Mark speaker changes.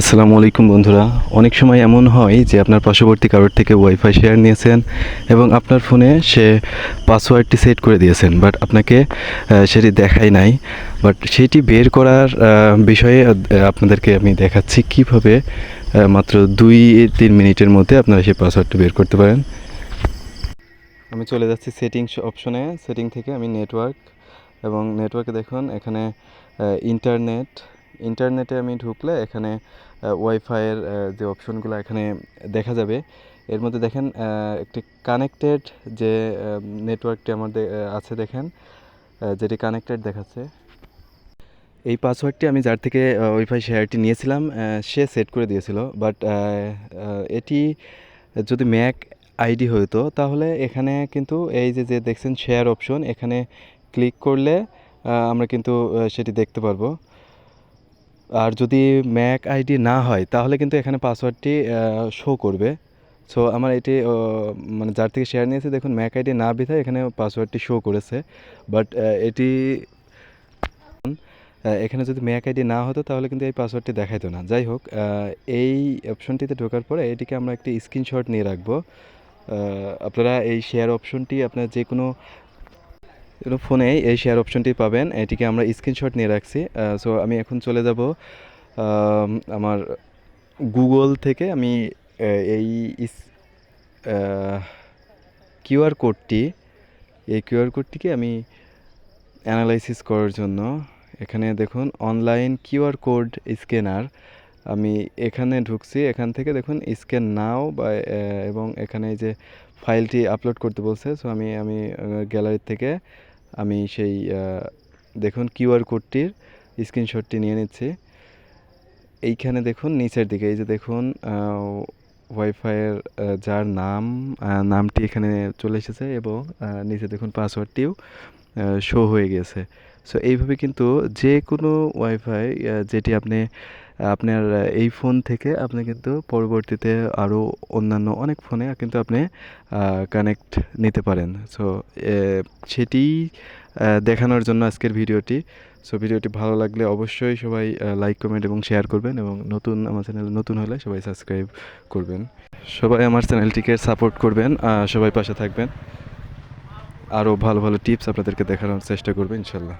Speaker 1: আসসালামু আলাইকুম বন্ধুরা। অনেক সময় এমন হয় যে আপনার পার্শ্ববর্তী কারোর থেকে ওয়াইফাই শেয়ার নিয়েছেন এবং আপনার ফোনে সে পাসওয়ার্ডটি সেট করে দিয়েছেন বাট আপনাকে সেটি দেখাই নাই। বাট সেটি বের করার বিষয়ে আপনাদেরকে আমি দেখাচ্ছি কীভাবে মাত্র দুই, তিন মিনিটের মধ্যে আপনারা সেই পাসওয়ার্ডটি বের করতে পারেন। আমি চলে যাচ্ছি সেটিংস অপশনে সেটিং থেকে আমি নেটওয়ার্ক এবং নেটওয়ার্কে দেখুন, এখানে ইন্টারনেট ইন্টারনেটে আমি ঢুকলে এখানে ওয়াইফাইয়ের যে অপশনগুলো এখানে দেখা যাবে। এর মধ্যে দেখেন একটি কানেক্টেড যে নেটওয়ার্কটি আমাদের আছে দেখেন যেটি কানেক্টেড দেখাচ্ছে। এই পাসওয়ার্ডটি আমি যার থেকে ওয়াইফাই শেয়ারটি নিয়েছিলাম সে সেট করে দিয়েছিল। বাট এটি যদি ম্যাক আইডি হতো, তাহলে এখানে কিন্তু এই যে যে দেখছেন শেয়ার অপশন এখানে ক্লিক করলে আমরা কিন্তু সেটি দেখতে পারব। আর যদি ম্যাক আইডি না হয়, তাহলে কিন্তু এখানে পাসওয়ার্ডটি শো করবে। সো আমার এটি মানে যার থেকে শেয়ার নিয়েছি, দেখুন ম্যাক আইডি না বিধায় এখানে পাসওয়ার্ডটি শো করেছে। বাট এটি এখানে যদি ম্যাক আইডি না হতো, তাহলে কিন্তু এই পাসওয়ার্ডটি দেখাইতো না। যাই হোক এই অপশনটিতে ঢোকার পরে এটিকে আমরা একটি স্ক্রিনশট নিয়ে রাখব। আপনারা এই শেয়ার অপশনটি আপনার যে কোনো ফোনে এই শেয়ার অপশনটি পাবেন। এটিকে আমরা স্ক্রিনশট নিয়ে রাখছি। সো আমি এখন চলে যাব আমার গুগল থেকে আমি এই কিউআর কোডটি এই কিউআর কোডটিকে আমি অ্যানালাইসিস করার জন্য। এখানে দেখুন অনলাইন কিউআর কোড স্ক্যানার আমি এখানে ঢুকছি, এখান থেকে দেখুন স্ক্যান নাও বা এবং এখানে যে ফাইলটি আপলোড করতে বলছে। সো আমি আমি গ্যালারি থেকে আমি সেই দেখুন কিউআর কোডটির স্ক্রিনশটটি নিয়ে নিচ্ছি। এইখানে দেখুন, নিচের দিকে, এই যে দেখুন ওয়াইফাইয়ের যার নাম নামটি এখানে চলে এসেছে এবং নিচে দেখুন পাসওয়ার্ডটিও শো হয়ে গেছে। সো এইভাবে কিন্তু যে কোনো ওয়াইফাই যেটি আপনি, আপনার এই ফোন থেকে আপনি কিন্তু পরবর্তীতে আরও অন্যান্য অনেক ফোনে কিন্তু আপনি কানেক্ট নিতে পারেন। সো সেটি দেখানোর জন্য আজকের ভিডিওটি। সো ভিডিওটি ভালো লাগলে অবশ্যই সবাই লাইক কমেন্ট এবং শেয়ার করবেন এবং নতুন, আমার চ্যানেল নতুন হলে সবাই সাবস্ক্রাইব করবেন। সবাই আমার চ্যানেলটিকে সাপোর্ট করবেন সবাই পাশে থাকবেন। আরও ভালো ভালো টিপস আপনাদেরকে দেখানোর চেষ্টা করবেন ইনশাল্লাহ